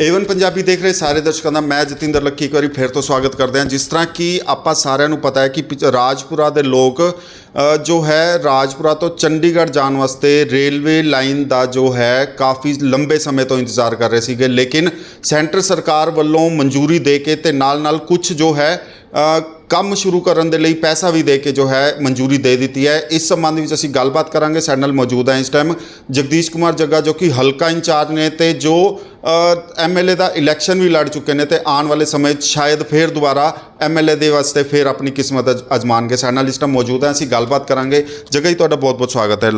Avon Punjabi ਦੇਖ ਰਹੇ ਸਾਰੇ ਦਰਸ਼ਕਾਂ ਦਾ ਮੈਂ ਜਤਿੰਦਰ ਲੱਕੀ ਇੱਕ ਵਾਰੀ ਫਿਰ ਤੋਂ ਸਵਾਗਤ ਕਰਦੇ ਹਾਂ। ਜਿਸ ਤਰ੍ਹਾਂ ਕਿ ਆਪਾਂ ਸਾਰਿਆਂ ਨੂੰ ਪਤਾ ਹੈ ਕਿ ਪਿਛ- ਰਾਜਪੁਰਾ ਦੇ ਲੋਕ ਅ, ਜੋ ਹੈ ਰਾਜਪੁਰਾ ਤੋਂ ਚੰਡੀਗੜ੍ਹ ਜਾਣ ਵਾਸਤੇ ਰੇਲਵੇ ਲਾਈਨ ਦਾ ਜੋ ਹੈ ਕਾਫੀ ਲੰਬੇ ਸਮੇਂ ਤੋਂ ਇੰਤਜ਼ਾਰ ਕਰ ਰਹੇ ਸੀਗੇ। ਲੇਕਿਨ ਸੈਂਟਰ ਸਰਕਾਰ ਵੱਲੋਂ ਮਨਜ਼ੂਰੀ ਦੇ ਕੇ ਤੇ ਨਾਲ ਨਾਲ ਕੁਝ ਜੋ ਹੈ ਅ, ਕੰਮ ਸ਼ੁਰੂ ਕਰਨ ਦੇ ਲਈ ਪੈਸਾ ਵੀ ਦੇ ਕੇ ਜੋ ਹੈ ਮਨਜ਼ੂਰੀ ਦੇ ਦਿੱਤੀ ਹੈ। ਇਸ ਸੰਬੰਧ ਵਿੱਚ ਅਸੀਂ ਗੱਲਬਾਤ ਕਰਾਂਗੇ। ਸਾਡੇ ਨਾਲ ਮੌਜੂਦ ਹੈ ਇਸ ਟਾਈਮ ਜਗਦੀਸ਼ ਕੁਮਾਰ ਜੱਗਾ ਜੋ ਕਿ ਹਲਕਾ ਇੰਚਾਰਜ ਨੇ ਤੇ ਜੋ ਐਮਐਲਏ ਦਾ ਇਲੈਕਸ਼ਨ ਵੀ ਲੜ ਚੁੱਕੇ ਨੇ ਤੇ ਆਉਣ ਵਾਲੇ ਸਮੇਂ 'ਚ ਸ਼ਾਇਦ ਫੇਰ ਦੁਬਾਰਾ ਐਮਐਲਏ ਦੇ ਵਾਸਤੇ ਫੇਰ ਆਪਣੀ ਕਿਸਮਤ ਅਜਮਾਨਗੇ। ਸਾਡੇ ਨਾਲ ਇਸ ਟਾਈਮ ਮੌਜੂਦ ਹੈ। ਅਸੀਂ ਗੱਲਬਾਤ ਕਰਾਂਗੇ। ਜੱਗਾ ਜੀ, ਤੁਹਾਡਾ ਬਹੁਤ ਬਹੁਤ ਸਵਾਗਤ ਹੈ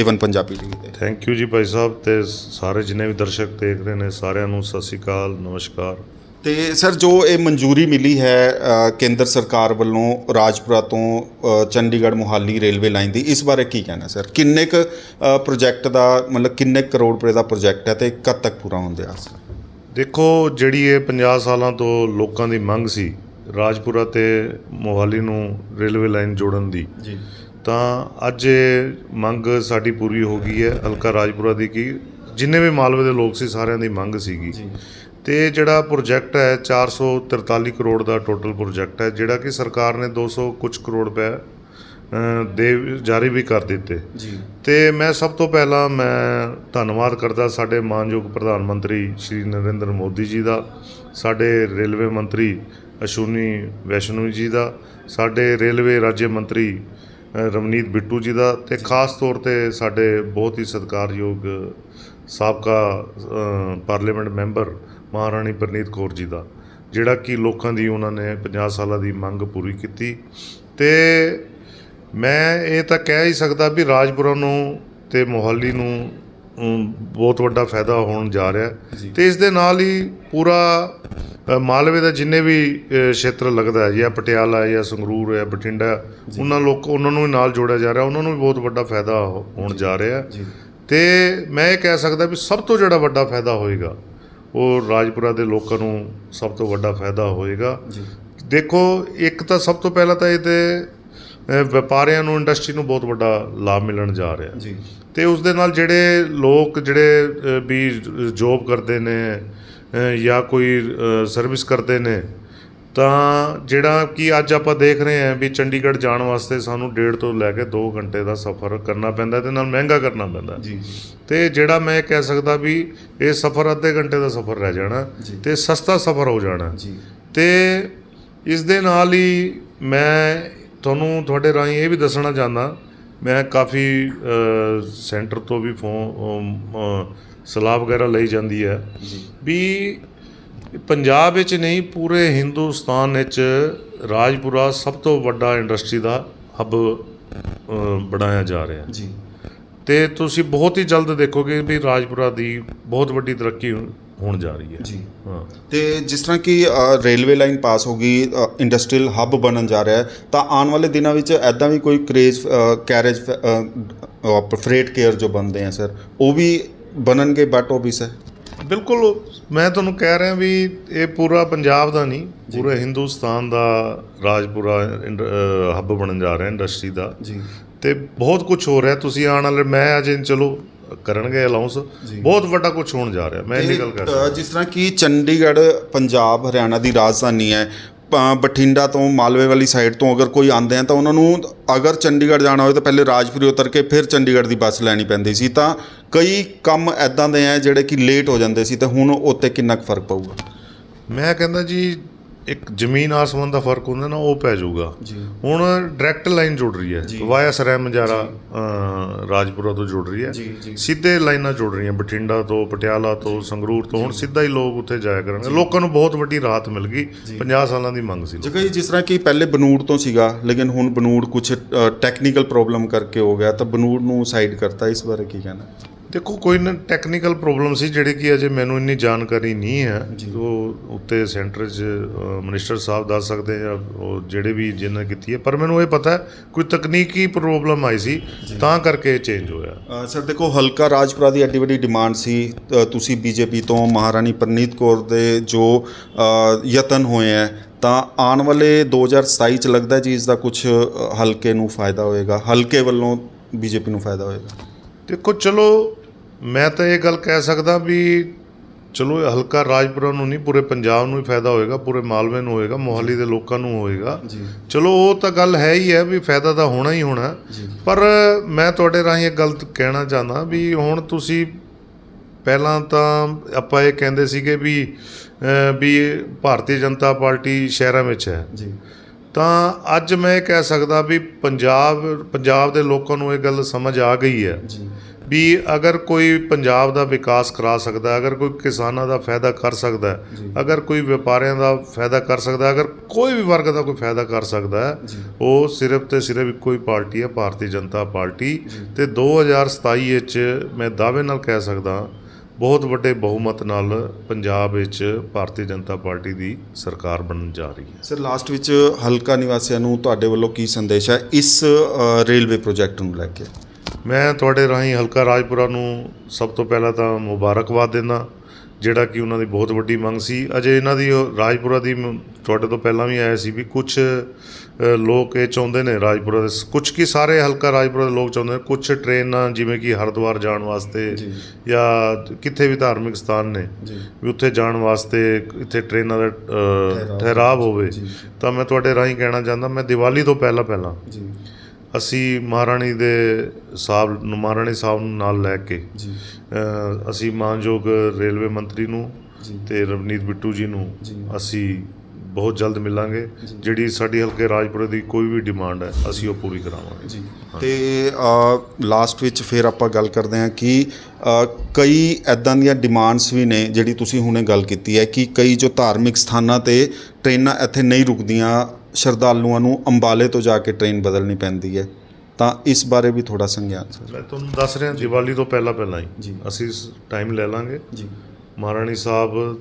ਏਵਨ ਪੰਜਾਬੀ ਟੀਵੀ ਤੇ। ਥੈਂਕ ਯੂ ਜੀ ਭਾਈ ਸਾਹਿਬ ਤੇ ਸਾਰੇ ਜਿੰਨੇ ਵੀ ਦਰਸ਼ਕ ਦੇਖ ਰਹੇ ਨੇ ਸਾਰਿਆਂ ਨੂੰ ਸਤਿ ਸ਼੍ਰੀ ਅਕਾਲ, ਨਮਸਕਾਰ। ਤੇ ਸਰ ਜੋ ਇਹ ਮਨਜ਼ੂਰੀ ਮਿਲੀ ਹੈ ਕੇਂਦਰ ਸਰਕਾਰ ਵੱਲੋਂ ਰਾਜਪੁਰਾ ਤੋਂ ਚੰਡੀਗੜ੍ਹ ਮੁਹਾਲੀ ਰੇਲਵੇ ਲਾਈਨ ਦੀ ਇਸ ਬਾਰੇ ਕੀ ਕਹਿਣਾ ਸਰ? ਕਿੰਨੇ ਕੁ ਪ੍ਰੋਜੈਕਟ ਦਾ ਮਤਲਬ ਕਿੰਨੇ ਕਰੋੜ ਰੁਪਏ ਦਾ ਪ੍ਰੋਜੈਕਟ ਹੈ ਤੇ ਕਦ ਤੱਕ ਪੂਰਾ ਹੁੰਦੇ ਆ ਦੇਖੋ ਜਿਹੜੀ ਇਹ 50 ਸਾਲਾਂ ਤੋਂ ਲੋਕਾਂ ਦੀ ਮੰਗ ਸੀ ਰਾਜਪੁਰਾ ਤੇ ਮੋਹਾਲੀ ਨੂੰ ਰੇਲਵੇ ਲਾਈਨ ਜੋੜਨ ਦੀ ਜੀ। ਤਾਂ ਅੱਜ ਇਹ ਮੰਗ ਸਾਡੀ ਪੂਰੀ ਹੋ ਗਈ ਹੈ ਹਲਕਾ ਰਾਜਪੁਰਾ ਦੀ ਕੀ ਜਿੰਨੇ ਵੀ ਮਾਲਵੇ ਦੇ ਲੋਕ ਸੀ ਸਾਰਿਆਂ ਦੀ ਮੰਗ ਸੀਗੀ। ਜੀ। ਤੇ ਜਿਹੜਾ ਪ੍ਰੋਜੈਕਟ ਹੈ 443 ਕਰੋੜ ਦਾ ਟੋਟਲ ਪ੍ਰੋਜੈਕਟ ਹੈ ਜਿਹੜਾ ਕਿ ਸਰਕਾਰ ਨੇ 200 ਕੁਝ ਕਰੋੜ ਰੁਪਏ ਦੇ ਜਾਰੀ ਵੀ ਕਰ ਦਿੱਤੇ। ਜੀ। ਤੇ ਮੈਂ ਸਭ ਤੋਂ ਪਹਿਲਾਂ ਮੈਂ ਧੰਨਵਾਦ ਕਰਦਾ ਸਾਡੇ ਮਾਨਯੋਗ ਪ੍ਰਧਾਨ ਮੰਤਰੀ ਸ਼੍ਰੀ ਨਰਿੰਦਰ ਮੋਦੀ ਜੀ ਦਾ ਸਾਡੇ ਰੇਲਵੇ ਮੰਤਰੀ ਅਸ਼ੂਨੀ ਵੈਸ਼ਨੂ ਜੀ ਦਾ ਸਾਡੇ ਰੇਲਵੇ ਰਾਜ ਮੰਤਰੀ ਅ, ਰਵਨੀਤ ਬਿੱਟੂ ਜੀ ਦਾ ਤੇ ਖਾਸ ਤੌਰ ਤੇ ਸਾਡੇ ਬਹੁਤ ਹੀ ਸਤਿਕਾਰਯੋਗ ਸਾਬਕਾ ਪਾਰਲੀਮੈਂਟ ਮੈਂਬਰ ਮਹਾਰਾਣੀ ਪ੍ਰਨੀਤ ਕੌਰ ਜੀ ਦਾ ਜਿਹੜਾ ਕਿ ਲੋਕਾਂ ਦੀ ਉਹਨਾਂ ਨੇ 50 ਸਾਲਾਂ ਦੀ ਮੰਗ ਪੂਰੀ ਕੀਤੀ। ਤੇ ਮੈਂ ਇਹ ਤਾਂ ਕਹਿ ਹੀ ਸਕਦਾ ਵੀ ਰਾਜਪੁਰਾ ਨੂੰ ਤੇ ਮੋਹਾਲੀ ਨੂੰ ਬਹੁਤ ਵੱਡਾ ਫਾਇਦਾ ਹੋਣ ਜਾ ਰਿਹਾ। ਤੇ ਇਸ ਦੇ ਨਾਲ ਹੀ ਪੂਰਾ ਮਾਲਵੇ ਦਾ ਜਿੰਨੇ ਵੀ ਖੇਤਰ ਲੱਗਦਾ ਹੈ ਜਾਂ ਪਟਿਆਲਾ ਜਾਂ ਸੰਗਰੂਰ ਹੈ ਬਠਿੰਡਾ ਉਹਨਾਂ ਲੋਕ ਉਹਨਾਂ ਨੂੰ ਵੀ ਨਾਲ ਜੋੜਿਆ ਜਾ ਰਿਹਾ ਉਹਨਾਂ ਨੂੰ ਵੀ ਬਹੁਤ ਵੱਡਾ ਫਾਇਦਾ ਹੋਣ ਜਾ। ਰਿਹਾ। ਤੇ ਮੈਂ ਇਹ ਕਹਿ ਸਕਦਾ ਵੀ ਸਭ ਤੋਂ ਜਿਹੜਾ ਵੱਡਾ ਫਾਇਦਾ ਹੋਏਗਾ ਉਹ ਰਾਜਪੁਰਾ ਦੇ ਲੋਕਾਂ ਨੂੰ ਸਭ ਤੋਂ ਵੱਡਾ ਫਾਇਦਾ ਹੋਏਗਾ। ਜੀ। ਦੇਖੋ ਇੱਕ ਤਾਂ ਸਭ ਤੋਂ ਪਹਿਲਾਂ ਤਾਂ ਇਹਦੇ ਵਪਾਰੀਆਂ ਨੂੰ ਇੰਡਸਟਰੀ ਨੂੰ ਬਹੁਤ ਵੱਡਾ ਲਾਭ ਮਿਲਣ ਜਾ ਰਿਹਾ। ਜੀ। ਤੇ ਉਸ ਦੇ ਨਾਲ ਜਿਹੜੇ ਲੋਕ ਜਿਹੜੇ ਵੀ ਜੋਬ ਕਰਦੇ ਨੇ ਜਾਂ ਕੋਈ ਸਰਵਿਸ ਕਰਦੇ ਨੇ ਤਾਂ ਜਿਹੜਾ ਕਿ ਅੱਜ ਆਪਾਂ ਦੇਖ ਰਹੇ ਹਾਂ ਵੀ ਚੰਡੀਗੜ੍ਹ ਜਾਣ ਵਾਸਤੇ ਸਾਨੂੰ 1.5 ਤੋਂ ਲੈ ਕੇ 2 ਘੰਟੇ ਦਾ ਸਫ਼ਰ ਕਰਨਾ ਪੈਂਦਾ ਤੇ ਨਾਲ ਮਹਿੰਗਾ ਕਰਨਾ ਪੈਂਦਾ ਜੀ ਤੇ ਜਿਹੜਾ ਮੈਂ ਇਹ ਕਹਿ ਸਕਦਾ ਵੀ ਇਹ ਸਫ਼ਰ ਅੱਧੇ ਘੰਟੇ ਦਾ ਸਫ਼ਰ ਰਹਿ ਜਾਣਾ। ਤੇ ਸਸਤਾ ਸਫ਼ਰ ਹੋ ਜਾਣਾ ਜੀ। ਤੇ ਇਸ ਦੇ ਨਾਲ ਹੀ ਮੈਂ ਤੁਹਾਨੂੰ ਤੁਹਾਡੇ ਰਾਹੀਂ ਇਹ ਵੀ ਦੱਸਣਾ ਚਾਹੁੰਦਾ ਮੈਂ ਕਾਫੀ ਸੈਂਟਰ ਤੋਂ ਵੀ ਫੋਨ ਸਲਾਹ ਵਗੈਰਾ ਲਈ ਜਾਂਦੀ ਹੈ ਵੀ ਪੰਜਾਬ ਵਿੱਚ ਨਹੀਂ ਪੂਰੇ ਹਿੰਦੁਸਤਾਨ ਵਿੱਚ ਰਾਜਪੁਰਾ ਸਭ ਤੋਂ ਵੱਡਾ ਇੰਡਸਟਰੀ ਦਾ ਹੱਬ ਬਣਾਇਆ ਜਾ ਰਿਹਾ ਜੀ ਤੇ ਤੁਸੀਂ ਬਹੁਤ ਹੀ ਜਲਦ ਦੇਖੋਗੇ ਵੀ ਰਾਜਪੁਰਾ ਦੀ ਬਹੁਤ ਵੱਡੀ ਤਰੱਕੀ ਹੋਣ ਜਾ ਰਹੀ ਹੈ ਜੀ ਹਾਂ ਤੇ ਜਿਸ ਤਰ੍ਹਾਂ ਕਿ ਰੇਲਵੇ ਲਾਈਨ ਪਾਸ ਹੋ ਗਈ ਇੰਡਸਟਰੀਅਲ ਹੱਬ ਬਣਨ ਜਾ ਰਿਹਾ ਹੈ ਤਾਂ ਆਉਣ ਵਾਲੇ ਦਿਨਾਂ ਵਿੱਚ ਐਦਾਂ ਵੀ ਕੋਈ ਕ੍ਰੇਜ਼ ਕੈਰੇਜ ਫਰੇਟ ਕੇਅਰ ਜੋ ਬਣਦੇ ਆ ਸਰ ਉਹ ਵੀ ਬਣਨਗੇ ਬਟ ਆਫਿਸ ਹੈ ਬਿਲਕੁਲ ਮੈਂ ਤੁਹਾਨੂੰ ਕਹਿ ਰਿਹਾ ਵੀ ਇਹ ਪੂਰਾ ਪੰਜਾਬ ਦਾ ਨਹੀਂ ਪੂਰੇ ਹਿੰਦੁਸਤਾਨ ਦਾ ਰਾਜਪੁਰਾ ਹੱਬ ਬਣਨ ਜਾ ਰਿਹਾ ਇੰਡਸਟਰੀ ਦਾ। ਜੀ। ਤੇ ਬਹੁਤ ਕੁਝ ਹੋ ਰਿਹਾ ਤੁਸੀਂ ਆਉਣ ਵਾਲੇ ਮੈਂ ਅਜੇ ਚਲੋ ਕਰਨਗੇ ਅਲਾਉਂਸ। ਬਹੁਤ ਵੱਡਾ ਕੁਝ ਹੋਣ ਜਾ ਰਿਹਾ ਮੈਂ ਇੰਨੀ ਗੱਲ ਕਰ ਸਕਦਾ। ਜਿਸ ਤਰ੍ਹਾਂ ਕਿ ਚੰਡੀਗੜ੍ਹ ਪੰਜਾਬ ਹਰਿਆਣਾ ਦੀ ਰਾਜਧਾਨੀ ਹੈ ਬਠਿੰਡਾ ਤੋਂ ਮਾਲਵੇ ਵਾਲੀ ਸਾਈਡ ਤੋਂ ਅਗਰ ਕੋਈ ਆਉਂਦੇ ਆ ਤਾਂ ਉਹਨਾਂ ਨੂੰ ਅਗਰ ਚੰਡੀਗੜ੍ਹ ਜਾਣਾ ਹੋਵੇ ਤਾਂ ਪਹਿਲੇ ਰਾਜਪੁਰੀ ਉਤਰ ਕੇ ਫਿਰ ਚੰਡੀਗੜ੍ਹ ਦੀ ਬੱਸ ਲੈਣੀ ਪੈਂਦੀ ਸੀ ਤਾਂ ਕਈ ਕੰਮ ਐਦਾਂ ਦੇ ਆ ਜਿਹੜੇ ਕਿ ਲੇਟ ਹੋ ਜਾਂਦੇ ਸੀ ਤੇ ਹੁਣ ਉੱਤੇ ਕਿੰਨਾ ਕੁ ਫ਼ਰਕ ਪਊਗਾ? ਮੈਂ ਕਹਿੰਦਾ ਜੀ ਇੱਕ ਜ਼ਮੀਨ ਆਸਮਾਨ ਦਾ ਫ਼ਰਕ ਹੁੰਦਾ ਨਾ ਉਹ ਪੈ ਜਾਊਗਾ। ਹੁਣ ਡਾਇਰੈਕਟ ਲਾਈਨ ਜੁੜ ਰਹੀ ਹੈ। ਵਾਇਆ ਸਰਾਇ ਮੰਜਾਰਾ ਰਾਜਪੁਰਾ ਤੋਂ ਜੁੜ ਰਹੀ ਹੈ। ਸਿੱਧੇ ਲਾਈਨਾਂ ਜੁੜ ਰਹੀਆਂ ਬਠਿੰਡਾ ਤੋਂ ਪਟਿਆਲਾ ਤੋਂ ਸੰਗਰੂਰ ਤੋਂ। ਹੁਣ ਸਿੱਧਾ ਹੀ ਲੋਕ ਉੱਥੇ ਜਾਇਆ ਕਰਨਗੇ। ਲੋਕਾਂ ਨੂੰ ਬਹੁਤ ਵੱਡੀ ਰਾਹਤ ਮਿਲ ਗਈ। 50 ਸਾਲਾਂ ਦੀ ਮੰਗ ਸੀ ਲੋਕਾਂ ਜਗ੍ਹਾ ਜੀ ਜਿਸ ਤਰ੍ਹਾਂ ਕਿ ਪਹਿਲੇ ਬਨੂੜ ਤੋਂ ਸੀਗਾ ਲੇਕਿਨ ਹੁਣ ਬਨੂੜ ਕੁਝ ਟੈਕਨੀਕਲ ਪ੍ਰੋਬਲਮ ਕਰਕੇ ਹੋ ਗਿਆ ਤਾਂ ਬਨੂੜ ਨੂੰ ਸਾਈਡ ਕਰਤਾ। ਇਸ ਬਾਰੇ ਕੀ ਕਹਿਣਾ? ਦੇਖੋ ਕੋਈ ਨਾ ਟੈਕਨੀਕਲ ਪ੍ਰੋਬਲਮ ਸੀ ਜਿਹੜੀ ਕਿ ਅਜੇ ਮੈਨੂੰ ਇੰਨੀ ਜਾਣਕਾਰੀ ਨਹੀਂ ਹੈ। ਉਹ ਉੱਤੇ ਸੈਂਟਰ 'ਚ ਮਿਨਿਸਟਰ ਸਾਹਿਬ ਦੱਸ ਸਕਦੇ ਜਾਂ ਉਹ ਜਿਹੜੇ ਵੀ ਜਿਨ੍ਹਾਂ ਕੀਤੀ ਹੈ। ਪਰ ਮੈਨੂੰ ਇਹ ਪਤਾ ਕੋਈ ਤਕਨੀਕੀ ਪ੍ਰੋਬਲਮ ਆਈ ਸੀ ਤਾਂ ਕਰਕੇ ਚੇਂਜ ਹੋਇਆ। ਸਰ ਦੇਖੋ ਹਲਕਾ ਰਾਜਪੁਰਾ ਦੀ ਐਡੀ ਵੱਡੀ ਡਿਮਾਂਡ ਸੀ। ਤੁਸੀਂ ਬੀਜੇਪੀ ਤੋਂ ਮਹਾਰਾਣੀ ਪ੍ਰਨੀਤ ਕੌਰ ਦੇ ਜੋ ਯਤਨ ਹੋਏ ਹੈ ਤਾਂ ਆਉਣ ਵਾਲੇ 2027 ਚ ਲੱਗਦਾ ਜੀ ਇਸ ਦਾ ਕੁਝ ਹਲਕੇ ਨੂੰ ਫਾਇਦਾ ਹੋਏਗਾ ਹਲਕੇ ਵੱਲੋਂ ਬੀਜੇਪੀ ਨੂੰ ਫਾਇਦਾ ਹੋਏਗਾ। ਦੇਖੋ ਚਲੋ ਮੈਂ ਤਾਂ ਇਹ ਗੱਲ ਕਹਿ ਸਕਦਾ ਵੀ ਚਲੋ ਇਹ ਹਲਕਾ ਰਾਜਪੁਰਾ ਨੂੰ ਨਹੀਂ ਪੂਰੇ ਪੰਜਾਬ ਨੂੰ ਹੀ ਫਾਇਦਾ ਹੋਏਗਾ ਪੂਰੇ ਮਾਲਵੇ ਨੂੰ ਹੋਏਗਾ ਮੋਹਾਲੀ ਦੇ ਲੋਕਾਂ ਨੂੰ ਹੋਏਗਾ। ਚਲੋ ਉਹ ਤਾਂ ਗੱਲ ਹੈ ਹੀ ਹੈ ਵੀ ਫਾਇਦਾ ਤਾਂ ਹੋਣਾ ਹੀ ਹੋਣਾ। ਪਰ ਮੈਂ ਤੁਹਾਡੇ ਰਾਹੀਂ ਇੱਕ ਗੱਲ ਕਹਿਣਾ ਚਾਹੁੰਦਾ ਵੀ ਹੁਣ ਤੁਸੀਂ ਪਹਿਲਾਂ ਤਾਂ ਆਪਾਂ ਇਹ ਕਹਿੰਦੇ ਸੀਗੇ ਵੀ ਵੀ ਭਾਰਤੀ ਜਨਤਾ ਪਾਰਟੀ ਸ਼ਹਿਰਾਂ ਵਿੱਚ ਹੈ। ਜੀ। ਤਾਂ ਅੱਜ ਮੈਂ ਇਹ ਕਹਿ ਸਕਦਾ ਵੀ ਪੰਜਾਬ ਪੰਜਾਬ ਦੇ ਲੋਕਾਂ ਨੂੰ ਇਹ ਗੱਲ ਸਮਝ ਆ ਗਈ ਹੈ। ਜੀ। ਵੀ ਅਗਰ ਕੋਈ ਪੰਜਾਬ ਦਾ ਵਿਕਾਸ ਕਰਾ ਸਕਦਾ ਅਗਰ ਕੋਈ ਕਿਸਾਨਾਂ ਦਾ ਫਾਇਦਾ ਕਰ ਸਕਦਾ। ਅਗਰ ਕੋਈ ਵਪਾਰੀਆਂ ਦਾ ਫਾਇਦਾ ਕਰ ਸਕਦਾ ਅਗਰ ਕੋਈ ਵੀ ਵਰਗ ਦਾ ਕੋਈ ਫਾਇਦਾ ਕਰ ਸਕਦਾ ਉਹ ਸਿਰਫ ਤੇ ਸਿਰਫ ਇੱਕੋ ਹੀ ਪਾਰਟੀ ਹੈ ਭਾਰਤੀ ਜਨਤਾ ਪਾਰਟੀ। ਤੇ 2027 ਵਿੱਚ ਮੈਂ ਦਾਅਵੇ ਨਾਲ ਕਹਿ ਸਕਦਾ ਬਹੁਤ ਵੱਡੇ ਬਹੁਮਤ ਨਾਲ ਪੰਜਾਬ ਵਿੱਚ ਭਾਰਤੀ ਜਨਤਾ ਪਾਰਟੀ ਦੀ ਸਰਕਾਰ ਬਣਨ ਜਾ ਰਹੀ ਹੈ। ਸਰ ਲਾਸਟ ਵਿੱਚ ਹਲਕਾ ਨਿਵਾਸੀਆਂ ਨੂੰ ਤੁਹਾਡੇ ਵੱਲੋਂ ਕੀ ਸੰਦੇਸ਼ ਹੈ ਇਸ ਰੇਲਵੇ ਪ੍ਰੋਜੈਕਟ ਨੂੰ ਲੈ ਕੇ? ਮੈਂ ਤੁਹਾਡੇ ਰਾਹੀਂ ਹਲਕਾ ਰਾਜਪੁਰਾ ਨੂੰ ਸਭ ਤੋਂ ਪਹਿਲਾਂ ਤਾਂ ਮੁਬਾਰਕਬਾਦ ਦਿੰਦਾ ਜਿਹੜਾ ਕਿ ਉਹਨਾਂ ਦੀ ਬਹੁਤ ਵੱਡੀ ਮੰਗ ਸੀ ਅਜੇ ਇਹਨਾਂ ਦੀ ਰਾਜਪੁਰਾ ਦੀ ਤੁਹਾਡੇ ਤੋਂ ਪਹਿਲਾਂ ਵੀ ਆਇਆ ਸੀ ਵੀ ਕੁਝ ਲੋਕ ਇਹ ਚਾਹੁੰਦੇ ਨੇ ਰਾਜਪੁਰਾ ਦੇ ਕੁਝ ਕੀ ਸਾਰੇ ਹਲਕਾ ਰਾਜਪੁਰਾ ਦੇ ਲੋਕ ਚਾਹੁੰਦੇ ਨੇ ਕੁਝ ਟ੍ਰੇਨਾਂ ਜਿਵੇਂ ਕਿ ਹਰਿਦੁਆਰ ਜਾਣ ਵਾਸਤੇ ਜੀ। ਕਿੱਥੇ ਵੀ ਧਾਰਮਿਕ ਸਥਾਨ ਨੇ ਵੀ ਉੱਥੇ ਜਾਣ ਵਾਸਤੇ ਇੱਥੇ ਟ੍ਰੇਨਾਂ ਦਾ ਠਹਿਰਾਵ। ਹੋਵੇ। ਤਾਂ ਮੈਂ ਤੁਹਾਡੇ ਰਾਹੀਂ ਕਹਿਣਾ ਚਾਹੁੰਦਾ ਮੈਂ ਦੀਵਾਲੀ ਤੋਂ ਪਹਿਲਾਂ ਪਹਿਲਾਂ ਜੀ ਅਸੀਂ ਮਹਾਰਾਣੀ ਦੇ ਸਾਹਿਬ ਨੂੰ ਮਹਾਰਾਣੀ ਸਾਹਿਬ ਨੂੰ ਨਾਲ ਲੈ ਕੇ ਜੀ। ਅਸੀਂ ਮਾਨਯੋਗ ਰੇਲਵੇ ਮੰਤਰੀ ਨੂੰ ਤੇ ਰਵਨੀਤ ਬਿੱਟੂ ਜੀ ਨੂੰ। ਅਸੀਂ ਬਹੁਤ ਜਲਦ ਮਿਲਾਂਗੇ ਜਿਹੜੀ ਸਾਡੀ ਹਲਕੇ ਰਾਜਪੁਰੇ ਦੀ ਕੋਈ ਵੀ ਡਿਮਾਂਡ ਹੈ ਅਸੀਂ ਉਹ ਪੂਰੀ ਕਰਾਵਾਂਗੇ। ਜੀ। ਤੇ ਲਾਸਟ ਵਿੱਚ ਫਿਰ ਆਪਾਂ ਗੱਲ ਕਰਦੇ ਹਾਂ ਕਿ ਕਈ ਐਦਾਂ ਦੀਆਂ ਡਿਮਾਂਡਸ ਵੀ ਨੇ ਜਿਹੜੀ ਤੁਸੀਂ ਹੁਣੇ ਗੱਲ ਕੀਤੀ ਹੈ ਕਿ ਕਈ ਜੋ ਧਾਰਮਿਕ ਸਥਾਨਾਂ ਤੇ ਟ੍ਰੇਨਾਂ ਇੱਥੇ ਨਹੀਂ ਰੁਕਦੀਆਂ ਸ਼ਰਧਾਲੂਆਂ ਨੂੰ ਅੰਬਾਲੇ ਤੋਂ ਜਾ ਕੇ ਟ੍ਰੇਨ ਬਦਲਣੀ ਪੈਂਦੀ ਹੈ ਤਾਂ ਇਸ ਬਾਰੇ ਵੀ ਥੋੜਾ ਸੰਗਿਆਨ ਸਰ। ਮੈਂ ਤੁਹਾਨੂੰ ਦੱਸ ਰਿਹਾ ਦੀਵਾਲੀ ਤੋਂ ਪਹਿਲਾਂ ਪਹਿਲਾਂ ਜੀ। ਹੀ ਅਸੀਂ ਟਾਈਮ ਲੈ ਲਾਂਗੇ। ਜੀ। ਮਹਾਰਾਣੀ ਸਾਹਿਬ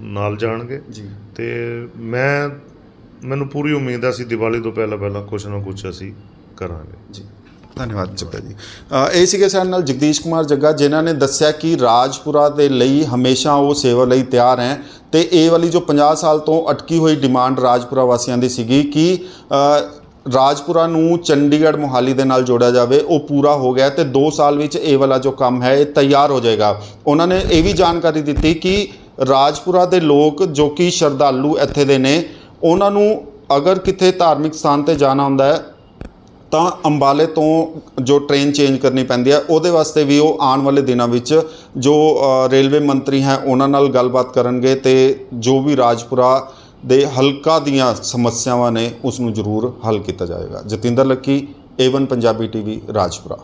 ਨਾਲ ਜਾਣਗੇ। ਜੀ। ਤੇ ਮੈਂ ਮੈਨੂੰ ਪੂਰੀ ਉਮੀਦ ਹੈ ਅਸੀਂ ਦੀਵਾਲੀ ਤੋਂ ਪਹਿਲਾਂ ਪਹਿਲਾਂ ਕੁਝ ਨਾ ਕੁਝ ਅਸੀਂ ਕਰਾਂਗੇ। ਜੀ। ਧੰਨਵਾਦ ਜੱਗਾ ਜੀ। ਇਹ ਸੀਗੇ ਸਾਡੇ ਨਾਲ ਜਗਦੀਸ਼ ਕੁਮਾਰ ਜੱਗਾ, ਜਿਨ੍ਹਾਂ ਨੇ ਦੱਸਿਆ ਕਿ ਰਾਜਪੁਰਾ ਦੇ ਲਈ ਹਮੇਸ਼ਾ ਉਹ ਸੇਵਾ ਲਈ ਤਿਆਰ ਹੈ ਤੇ ਇਹ ਵਾਲੀ ਜੋ 50 ਸਾਲ ਤੋਂ ਅਟਕੀ ਹੋਈ ਡਿਮਾਂਡ ਰਾਜਪੁਰਾ ਵਾਸੀਆਂ ਦੀ ਸੀਗੀ ਕਿ ਰਾਜਪੁਰਾ ਨੂੰ ਚੰਡੀਗੜ੍ਹ ਮੋਹਾਲੀ ਦੇ ਨਾਲ ਜੋੜਿਆ ਜਾਵੇ, ਉਹ ਪੂਰਾ ਹੋ ਗਿਆ ਤੇ 2 ਸਾਲ ਵਿੱਚ ਇਹ ਵਾਲਾ ਜੋ ਕੰਮ ਹੈ, ਇਹ ਤਿਆਰ ਹੋ ਜਾਏਗਾ। ਉਹਨਾਂ ਨੇ ਇਹ ਵੀ ਜਾਣਕਾਰੀ ਦਿੱਤੀ ਕਿ ਰਾਜਪੁਰਾ ਦੇ ਲੋਕ ਜੋ ਕਿ ਸ਼ਰਧਾਲੂ ਇੱਥੇ ਦੇ ਨੇ, ਉਹਨਾਂ ਨੂੰ ਅਗਰ ਕਿਤੇ ਧਾਰਮਿਕ ਸਥਾਨ ਤੇ ਜਾਣਾ ਹੁੰਦਾ ਹੈ ਤਾਂ ਅੰਬਾਲੇ ਤੋਂ ਜੋ ਟ੍ਰੇਨ ਚੇਂਜ ਕਰਨੀ ਪੈਂਦੀ ਹੈ, ਉਹਦੇ ਵਾਸਤੇ ਵੀ ਉਹ ਆਉਣ ਵਾਲੇ ਦਿਨਾਂ ਵਿੱਚ ਜੋ ਰੇਲਵੇ ਮੰਤਰੀ ਹੈ, ਉਹਨਾਂ ਨਾਲ ਗੱਲਬਾਤ ਕਰਨਗੇ ਤੇ ਜੋ ਵੀ ਰਾਜਪੁਰਾ ਦੇ ਹਲਕਾ ਦੀਆਂ ਸਮੱਸਿਆਵਾਂ ਨੇ, ਉਸ ਨੂੰ ਜ਼ਰੂਰ ਹੱਲ ਕੀਤਾ ਜਾਏਗਾ। Jatinder Lucky A one Punjabi TV Rajpura.